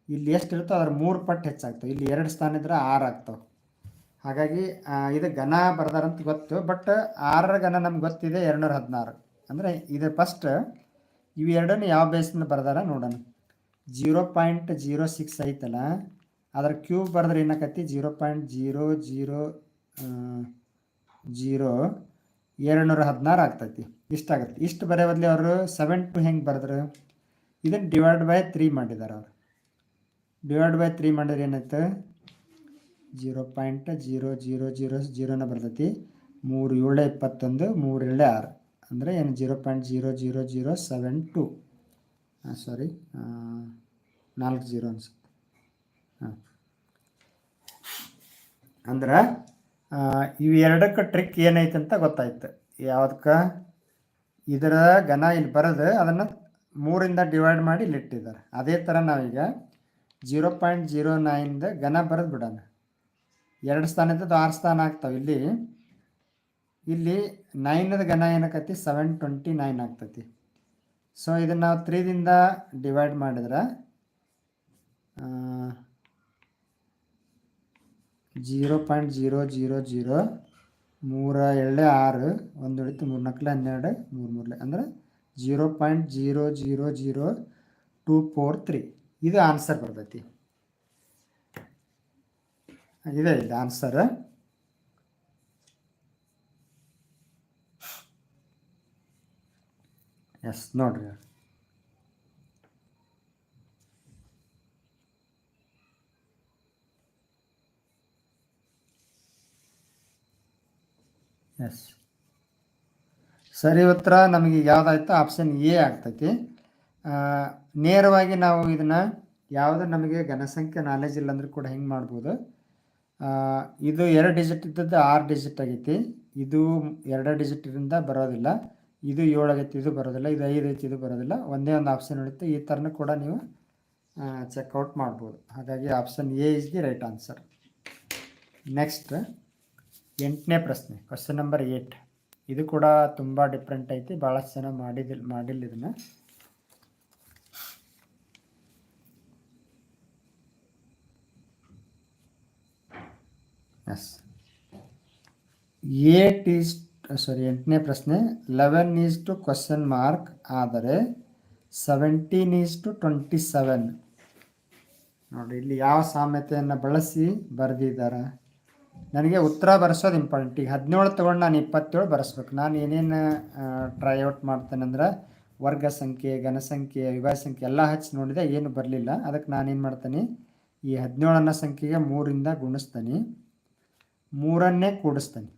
ಇಲ್ಲಿ ಎಷ್ಟು ಇರುತ್ತೋ ಅದ್ರ ಮೂರು ಪಟ್ಟು ಹೆಚ್ಚಾಗ್ತವೆ. ಇಲ್ಲಿ ಎರಡು ಸ್ಥಾನ ಇದ್ರೆ ಆರು ಆಗ್ತವೆ. ಹಾಗಾಗಿ ಇದು ಘನ ಬರ್ದಾರಂತ ಗೊತ್ತು, ಬಟ್ ಆರರ ಘನ ನಮ್ಗೆ ಗೊತ್ತಿದೆ, ಎರಡುನೂರ ಹದಿನಾರು. ಅಂದರೆ ಇದು ಫಸ್ಟ್ ಇವು ಎರಡನ್ನು ಯಾವ ಬೇಸ್ನ ಬರ್ದಾರ ನೋಡೋಣ. ಜೀರೋ ಪಾಯಿಂಟ್ ಜೀರೋ ಸಿಕ್ಸ್ ಐತಲ್ಲ, ಅದರ ಕ್ಯೂಬ್ ಬರೆದ್ರೆ ಏನಾಕತಿ zero point zero zero zero ಎರಡುನೂರ ಹದಿನಾರು ಆಗ್ತೈತಿ. ಇಷ್ಟಾಗತ್ತೆ ಇಷ್ಟು ಬರೋ ಬದಲಿ ಅವರು ಸೆವೆನ್ ಟು ಹೆಂಗೆ ಬರೆದ್ರು? ಇದನ್ನು ಡಿವೈಡ್ ಬೈ ತ್ರೀ ಮಾಡಿದ್ದಾರೆ ಅವರು. ಡಿವೈಡ್ ಬೈ ತ್ರೀ ಮಾಡಿದ್ರೆ ಏನಾಯ್ತು? Zero point zero zero zero ಜೀರೋನ ಬರ್ತೈತಿ. ಮೂರು ಏಳು ಇಪ್ಪತ್ತೊಂದು, ಮೂರು ಏಳು ಆರು. ಅಂದರೆ ಏನು zero point zero zero zero seven two. Sorry ನಾಲ್ಕು ಜೀರೋ ಅನ್ಸುತ್ತೆ. ಹಾಂ. ಅಂದ್ರೆ ಇವೆರಡಕ್ಕೆ ಟ್ರಿಕ್ ಏನೈತೆ ಅಂತ ಗೊತ್ತಾಯ್ತು. ಯಾವುದಕ್ಕೆ? ಇದರ ಘನ ಇಲ್ಲಿ ಬರೋದು, ಅದನ್ನು ಮೂರಿಂದ ಡಿವೈಡ್ ಮಾಡಿ ಇಲ್ಲಿಟ್ಟಿದ್ದಾರೆ ಅದೇ ಥರ ನಾವೀಗ ಜೀರೋ ಪಾಯಿಂಟ್ ಜೀರೋ ನೈನ್ದ ಘನ ಬರೆದು ಬಿಡೋಣ. ಎರಡು ಸ್ಥಾನ ಇದ್ದದ್ದು ಆರು ಸ್ಥಾನ ಆಗ್ತಾವೆ. ಇಲ್ಲಿ ಇಲ್ಲಿ ನೈನದ ಘನ ಏನಕತಿ ಸೆವೆನ್ ಟ್ವೆಂಟಿ ನೈನ್ ಆಗ್ತೈತಿ. ಸೊ ಇದನ್ನು ನಾವು ತ್ರೀದಿಂದ ಡಿವೈಡ್ ಮಾಡಿದ್ರೆ zero point zero zero zero ಮೂರ ಎರಡೇ ಆರು, ಒಂದು ಉಳಿತು ಮೂರು, ನಾಲ್ಕಲೆ ಹನ್ನೆರಡು, ಮೂರು, ಮೂರಲೆ, ಅಂದ್ರೆ zero point zero zero zero two four three ಇದು ಆನ್ಸರ್ ಬರ್ತೈತಿ. ಇದೆ, ಇದು ಆನ್ಸರ್ ಎಸ್ ನೋಡ್ರಿ ಎಸ್ ಸರಿ, ಉತ್ತರ ನಮಗೆ ಯಾವ್ದಾಯ್ತು? ಆಪ್ಷನ್ ಎ ಆಗ್ತೈತಿ. ನೇರವಾಗಿ ನಾವು ಇದನ್ನ ಯಾವುದು ನಮಗೆ ಘನಸಂಖ್ಯೆ ನಾಲೆಜ್ ಇಲ್ಲ ಅಂದ್ರೂ ಕೂಡ ಹೆಂಗೆ ಮಾಡ್ಬೋದು? ಇದು ಎರಡು ಡಿಜಿಟ್ ಇದ್ದದ್ದು ಆರು ಡಿಜಿಟ್ ಆಗೈತಿ. ಇದು ಎರಡು ಡಿಜಿಟಿಂದ ಬರೋದಿಲ್ಲ. ಇದು ಏಳು ಆಗೈತಿ, ಇದು ಬರೋದಿಲ್ಲ. ಇದು ಐದು ಐತಿ ಇದು ಬರೋದಿಲ್ಲ. ಒಂದೇ ಒಂದು ಆಪ್ಷನ್ ಇರುತ್ತೆ. ಈ ಥರನೂ ಕೂಡ ನೀವು ಚೆಕ್ಔಟ್ ಮಾಡ್ಬೋದು. ಹಾಗಾಗಿ option A is the right answer next ಎಂಟನೇ ಪ್ರಶ್ನೆ ಕ್ವಶನ್ ನಂಬರ್ ಏಟ್ ಇದು ಕೂಡ ತುಂಬ ಡಿಫ್ರೆಂಟ್ ಐತಿ. ಭಾಳಷ್ಟು ಜನ ಮಾಡಿದಿಲ್ಲ ಮಾಡಿಲ್ಲ ಇದನ್ನು. ಎಸ್ ಏಟ್ ಈಸ್ ಸಾರಿ ಎಂಟನೇ ಪ್ರಶ್ನೆ. Eleven is to question mark ಆದರೆ seventeen is to twenty seven ನೋಡಿ, ಇಲ್ಲಿ ಯಾವ ಸಾಮ್ಯತೆಯನ್ನು ಬಳಸಿ ಬರೆದಿದ್ದಾರೆ. ನನಗೆ ಉತ್ತರ ಬರೆಸೋದು ಇಂಪಾರ್ಟೆಂಟ್ ಈಗ ಹದಿನೇಳು ತೊಗೊಂಡು ನಾನು ಇಪ್ಪತ್ತೇಳು ಬರೆಸ್ಬೇಕು. ನಾನು ಏನೇನು ಟ್ರೈ ಔಟ್ ಮಾಡ್ತೇನೆ ಅಂದ್ರೆ ವರ್ಗ ಸಂಖ್ಯೆ ಘನಸಂಖ್ಯೆ ವಿಭಾಗ ಸಂಖ್ಯೆ ಎಲ್ಲ ಹಚ್ಚಿ ನೋಡಿದೆ ಏನು ಬರಲಿಲ್ಲ. ಅದಕ್ಕೆ ನಾನೇನು ಮಾಡ್ತೀನಿ, ಈ ಹದಿನೇಳನ್ನ ಸಂಖ್ಯೆಗೆ ಮೂರಿಂದ ಗುಣಿಸ್ತೀನಿ. ಮೂರನ್ನೇ ಕೂಡಿಸ್ತೀನಿ.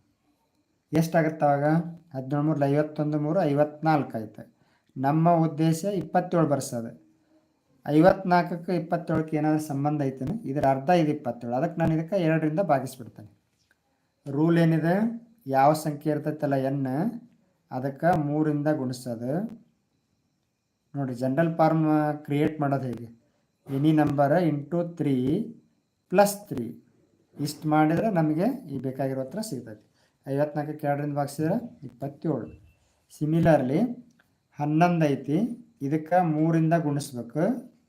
ಎಷ್ಟಾಗುತ್ತೆ ಅವಾಗ? ಹದಿನೇಳು ಮೂರು, ಐವತ್ತೊಂದು ಮೂರು, ಐವತ್ನಾಲ್ಕು ಆಯ್ತು. ನಮ್ಮ ಉದ್ದೇಶ ಇಪ್ಪತ್ತೇಳು ಬರ್ಸೋದು. ಐವತ್ನಾಲ್ಕಕ್ಕೆ ಇಪ್ಪತ್ತೇಳಕ್ಕೆ ಏನಾದರೂ ಸಂಬಂಧ ಐತೇನೆ? ಇದರ ಅರ್ಧ ಇದು ಇಪ್ಪತ್ತೇಳು. ಅದಕ್ಕೆ ನಾನು ಇದಕ್ಕೆ ಎರಡರಿಂದ ಭಾಗಿಸ್ಬಿಡ್ತೇನೆ. ರೂಲ್ ಏನಿದೆ? ಯಾವ ಸಂಖ್ಯೆ ಇರ್ತೈತಲ್ಲ ಎನ್ ಅದಕ್ಕೆ ಮೂರಿಂದ ಗುಣಿಸೋದು. ನೋಡಿ ಜನರಲ್ ಫಾರ್ಮ್ ಕ್ರಿಯೇಟ್ ಮಾಡೋದು ಹೇಗೆ? Any number into three plus three ಇಷ್ಟು ಮಾಡಿದರೆ ನಮಗೆ ಈ ಬೇಕಾಗಿರೋ ಹತ್ರ ಸಿಗ್ತೈತಿ. ಐವತ್ನಾಲ್ಕಕ್ಕೆ ಎರಡರಿಂದ ಭಾಗಿಸಿದ್ರೆ ಇಪ್ಪತ್ತೇಳು. ಸಿಮಿಲರ್ಲಿ ಹನ್ನೊಂದು ಐತಿ. ಇದಕ್ಕೆ ಮೂರಿಂದ ಗುಣಿಸ್ಬೇಕು.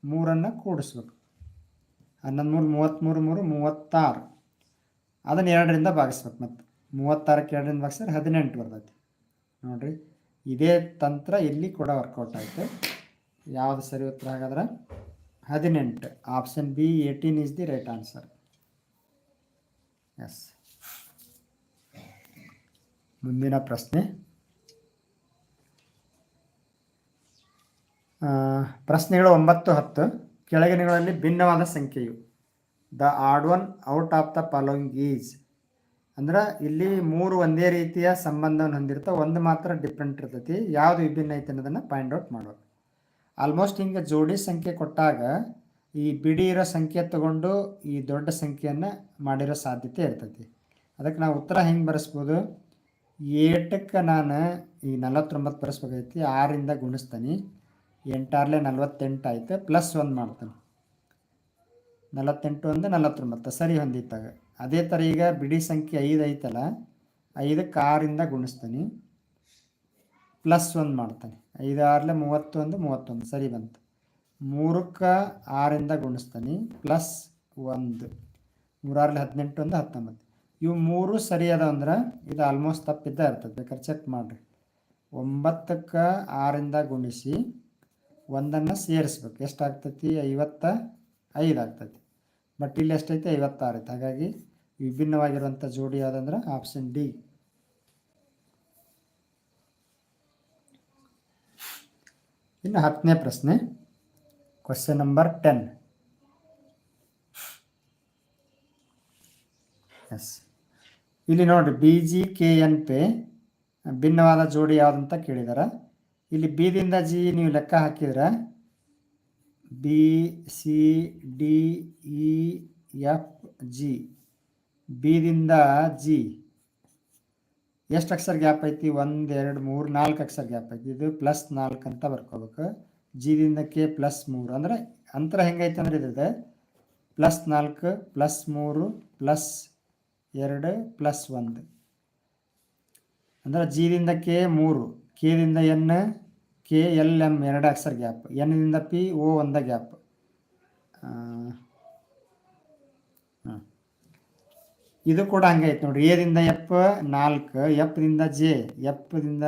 ಮೂರನ್ನು ಕೂಡಿಸ್ಬೇಕು. ಹನ್ನೊಂದು ಮೂರು, ಮೂವತ್ತ್ಮೂರು, ಮೂರು, ಮೂವತ್ತಾರು. ಅದನ್ನು ಎರಡರಿಂದ ಭಾಗಿಸ್ಬೇಕು ಮತ್ತು. ಮೂವತ್ತಾರಕ್ಕೆ ಎರಡರಿಂದ ಭಾಗಿಸಿದ್ರೆ ಹದಿನೆಂಟು ಬರ್ತೈತಿ. ನೋಡಿರಿ, ಇದೇ ತಂತ್ರ ಇಲ್ಲಿ ಕೂಡ ವರ್ಕೌಟ್ ಆಯಿತು. ಯಾವುದು ಸರಿ ಉತ್ತರ ಹಾಗಾದ್ರೆ ಹದಿನೆಂಟು. Option B eighteen is the right answer yes ಮುಂದಿನ ಪ್ರಶ್ನೆ. ಪ್ರಶ್ನೆಗಳು ಒಂಬತ್ತು ಹತ್ತು. ಕೆಳಗಿನಗಳಲ್ಲಿ ಭಿನ್ನವಾದ ಸಂಖ್ಯೆಯು. The odd one out of the following is ಅಂದ್ರೆ ಇಲ್ಲಿ ಮೂರು ಒಂದೇ ರೀತಿಯ ಸಂಬಂಧವನ್ನು ಹೊಂದಿರ್ತಾವೆ ಒಂದು ಮಾತ್ರ ಡಿಫ್ರೆಂಟ್ ಇರ್ತೈತಿ. ಯಾವುದು ವಿಭಿನ್ನ ಐತೆ ಅನ್ನೋದನ್ನು ಫೈಂಡ್ ಔಟ್ ಮಾಡೋದು ಆಲ್ಮೋಸ್ಟ್ ಹಿಂಗೆ ಜೋಡಿ ಸಂಖ್ಯೆ ಕೊಟ್ಟಾಗ ಈ ಬಿಡಿ ಇರೋ ಸಂಖ್ಯೆ ತಗೊಂಡು ಈ ದೊಡ್ಡ ಸಂಖ್ಯೆಯನ್ನು ಮಾಡಿರೋ ಸಾಧ್ಯತೆ ಇರ್ತೈತಿ. ಅದಕ್ಕೆ ನಾವು ಉತ್ತರ ಹೆಂಗೆ ಬರೆಸ್ಬೋದು? ಏಟಕ್ಕೆ ನಾನು ಈ ನಲವತ್ತೊಂಬತ್ತು ಬರೆಸ್ಬೇಕಾಗೈತಿ. ಆರಿಂದ ಗುಣಿಸ್ತೀನಿ. ಎಂಟಾರ್ಲೆ ನಲವತ್ತೆಂಟು ಆಯಿತು. ಪ್ಲಸ್ ಒಂದು ಮಾಡ್ತಾನೆ. ನಲವತ್ತೆಂಟು ಒಂದು ನಲವತ್ತೊಂಬತ್ತು. ಸರಿ ಹೊಂದಿತ್ತಾಗ. ಅದೇ ಥರ ಈಗ ಬಿಡಿ ಸಂಖ್ಯೆ ಐದು ಐತಲ್ಲ, ಐದಕ್ಕೆ ಆರಿಂದ ಗುಣಿಸ್ತೀನಿ. ಪ್ಲಸ್ ಒಂದು ಮಾಡ್ತಾನೆ. ಐದು ಆರ್ಲೆ ಮೂವತ್ತೊಂದು ಮೂವತ್ತೊಂದು. ಸರಿ ಬಂತು. ಮೂರಕ್ಕೆ ಆರಿಂದ ಗುಣಿಸ್ತಾನೆ ಪ್ಲಸ್ ಒಂದು. ಮೂರಾರಲ್ಲಿ ಹದಿನೆಂಟು ಒಂದು ಹತ್ತೊಂಬತ್ತು. ಇವು ಮೂರು ಸರಿ ಅದ ಅಂದ್ರೆ ಇದು ಆಲ್ಮೋಸ್ಟ್ ತಪ್ಪಿದ್ದ ಇರ್ತದೆ. ಬೇಕಾದ್ರೆ ಚೆಕ್ ಮಾಡಿರಿ. ಒಂಬತ್ತಕ್ಕೆ ಆರಿಂದ ಗುಣಿಸಿ ಒಂದನ್ನು ಸೇರಿಸ್ಬೇಕು. ಎಷ್ಟಾಗ್ತೈತಿ? ಐವತ್ತ ಐದು ಆಗ್ತೈತಿ. ಬಟ್ ಇಲ್ಲಿ ಎಷ್ಟೈತಿ? ಐವತ್ತಾರು ಐತೆ. ಹಾಗಾಗಿ ವಿಭಿನ್ನವಾಗಿರುವಂಥ ಜೋಡಿ ಯಾವುದಂದ್ರೆ ಆಪ್ಷನ್ ಡಿ ಇನ್ನು ಹತ್ತನೇ ಪ್ರಶ್ನೆ. ಕ್ವಶನ್ ನಂಬರ್ ಟೆನ್ ಎಸ್ ಇಲ್ಲಿ ನೋಡಿರಿ B G K N P ಭಿನ್ನವಾದ ಜೋಡಿ ಯಾವುದಂತ ಕೇಳಿದಾರೆ. ಇಲ್ಲಿ ಬಿದಿಂದ ಜಿ ನೀವು ಲೆಕ್ಕ ಹಾಕಿದ್ರೆ B C D E F G ಬಿದಿಂದ G ಎಷ್ಟು ಅಕ್ಷರ ಗ್ಯಾಪ್ ಐತಿ? ಒಂದು, ಎರಡು, ಮೂರು, ನಾಲ್ಕು ಅಕ್ಷರ ಗ್ಯಾಪ್ ಐತಿ. ಇದು ಪ್ಲಸ್ ನಾಲ್ಕು ಅಂತ ಬರ್ಕೋಬೇಕು. ಜಿದಿಂದ ಕೆ ಪ್ಲಸ್ ಮೂರು. ಅಂದರೆ ಅಂತರ ಹೆಂಗೈತೆ ಅಂದ್ರೆ ಇದಿದೆ ಪ್ಲಸ್ ನಾಲ್ಕು, ಪ್ಲಸ್ ಮೂರು, ಪ್ಲಸ್ ಎರಡು, ಪ್ಲಸ್ ಒಂದು. ಅಂದ್ರೆ ಜಿದಿಂದ ಕೆ ಮೂರು ಕೆದಿಂದ ಎನ್, ಕೆ ಎಲ್, ಎಂ ಎರಡು ಅಕ್ಷರ ಗ್ಯಾಪ್. ಎನ್ನಿಂದ ಪಿ, ಓ ಒಂದ ಗ್ಯಾಪ್. ಇದು ಕೂಡ ಹಂಗೈತೆ ನೋಡ್ರಿ. ಎದಿಂದ ಎಪ್ ನಾಲ್ಕು ಎಪ್ದಿಂದ ಜೆ ಎಪ್ದಿಂದ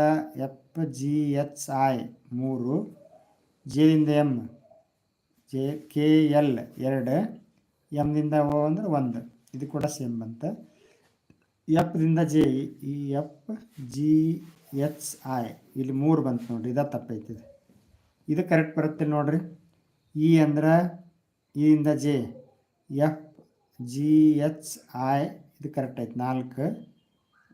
ಎಪ್ ಜಿ ಎಚ್ ಐ ಮೂರು. ಜೆದಿಂದ ಎಂ, ಜೆ, ಕೆ, ಎಲ್ ಎರಡು ಎಮ್ದಿಂದ ಓ ಅಂದ್ರೆ ಒಂದು. ಇದು ಕೂಡ ಸೇಮ್ ಬಂತು. ಎಫ್ದಿಂದ ಜೆ, ಈ ಎಫ್, ಜಿ, ಎಚ್, ಐ. ಇಲ್ಲಿ ಮೂರು ಬಂತು ನೋಡ್ರಿ, ಇದು ತಪ್ಪೈತಿ ಇದು. ಕರೆಕ್ಟ್ ಬರುತ್ತೆ ನೋಡ್ರಿ. ಇ ಅಂದ್ರೆ ಇಯಿಂದ J, F, G, H, I, ಇದು ಕರೆಕ್ಟ್ ಆಯ್ತು ನಾಲ್ಕು,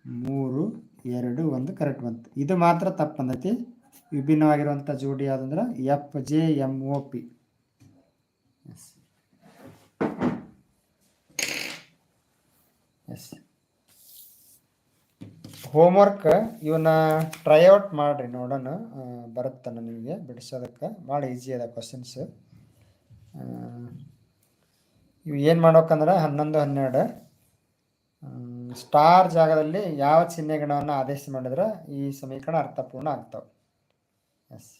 ಮೂರು, ಎರಡು, ಒಂದು ಕರೆಕ್ಟ್ ಬಂತು. ಇದು ಮಾತ್ರ ತಪ್ಪು ಬಂದೈತಿ. ವಿಭಿನ್ನವಾಗಿರುವಂಥ ಜೋಡಿ ಯಾವುದಂದ್ರೆ F J M O P S yes homework ಇವನ್ನ ಟ್ರೈಔಟ್ ಮಾಡಿರಿ, ನೋಡೋಣ. ಬರುತ್ತಾನ ನಿಮಗೆ, ಬಿಡಿಸೋದಕ್ಕೆ. ಭಾಳ ಈಸಿ ಅದ ಕ್ವಶನ್ಸ್ ಇವು ಏನು ಮಾಡ್ಬೇಕಂದ್ರೆ ಹನ್ನೊಂದು, ಹನ್ನೆರಡು. ಸ್ಟಾರ್ ಜಾಗದಲ್ಲಿ ಯಾವ ಚಿಹ್ನೆಗಣವನ್ನು ಆದೇಶ ಮಾಡಿದ್ರೆ ಈ ಸಮೀಕರಣ ಅರ್ಥಪೂರ್ಣ ಆಗ್ತಾವೆ. ಎಸ್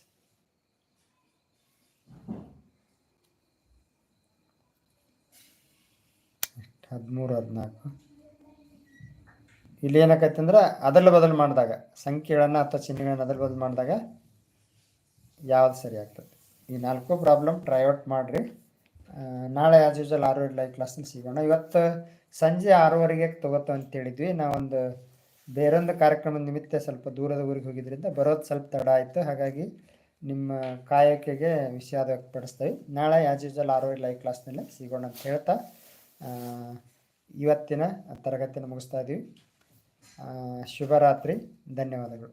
ಹದಿಮೂರು, ಹದಿನಾಲ್ಕು. ಇಲ್ಲಿ ಏನಾಕೈತೆ ಅಂದ್ರೆ ಅದಲು ಬದಲು ಮಾಡಿದಾಗ, ಸಂಖ್ಯೆಗಳನ್ನು ಅಥವಾ ಚಿಹ್ನೆಗಳನ್ನು ಅದಲು ಬದಲು ಮಾಡಿದಾಗ ಯಾವ್ದು ಸರಿ ಆಗ್ತದೆ. ಈ ನಾಲ್ಕು ಪ್ರಾಬ್ಲಮ್ ಟ್ರೈ ಔಟ್ ಮಾಡಿರಿ ನಾಳೆ ಆ್ಯಸ್ ಯೂಸಲ್ ಆರೂವರೆ ಲೈವ್ ಕ್ಲಾಸ್ನಲ್ಲಿ ಸಿಗೋಣ. ಇವತ್ತು ಸಂಜೆ ಆರೂವರೆಗೆ ತಗೋತ ಅಂತ ಹೇಳಿದ್ವಿ ನಾವೊಂದು ಬೇರೊಂದು ಕಾರ್ಯಕ್ರಮದ ನಿಮಿತ್ತ ಸ್ವಲ್ಪ ದೂರದ ಊರಿಗೆ ಹೋಗಿದ್ರಿಂದ ಬರೋದು ಸ್ವಲ್ಪ ತಡ ಆಯಿತು. ಹಾಗಾಗಿ ನಿಮ್ಮ ಕಾಯಕೆಗೆ ವಿಷಾದ ವ್ಯಕ್ತಪಡಿಸ್ತೇವೆ. ನಾಳೆ ಆ್ಯಸ್ ಯೂಸಲ್ ಆರೂವರೆ ಲೈವ್ ಕ್ಲಾಸ್ನಲ್ಲಿ ಸಿಗೋಣ ಅಂತ ಹೇಳ್ತಾ ಇವತ್ತಿನ ತರಗತಿಯನ್ನು ಮುಗಿಸ್ತಾ ಇದ್ದೀವಿ ಶುಭರಾತ್ರಿ. ಧನ್ಯವಾದಗಳು.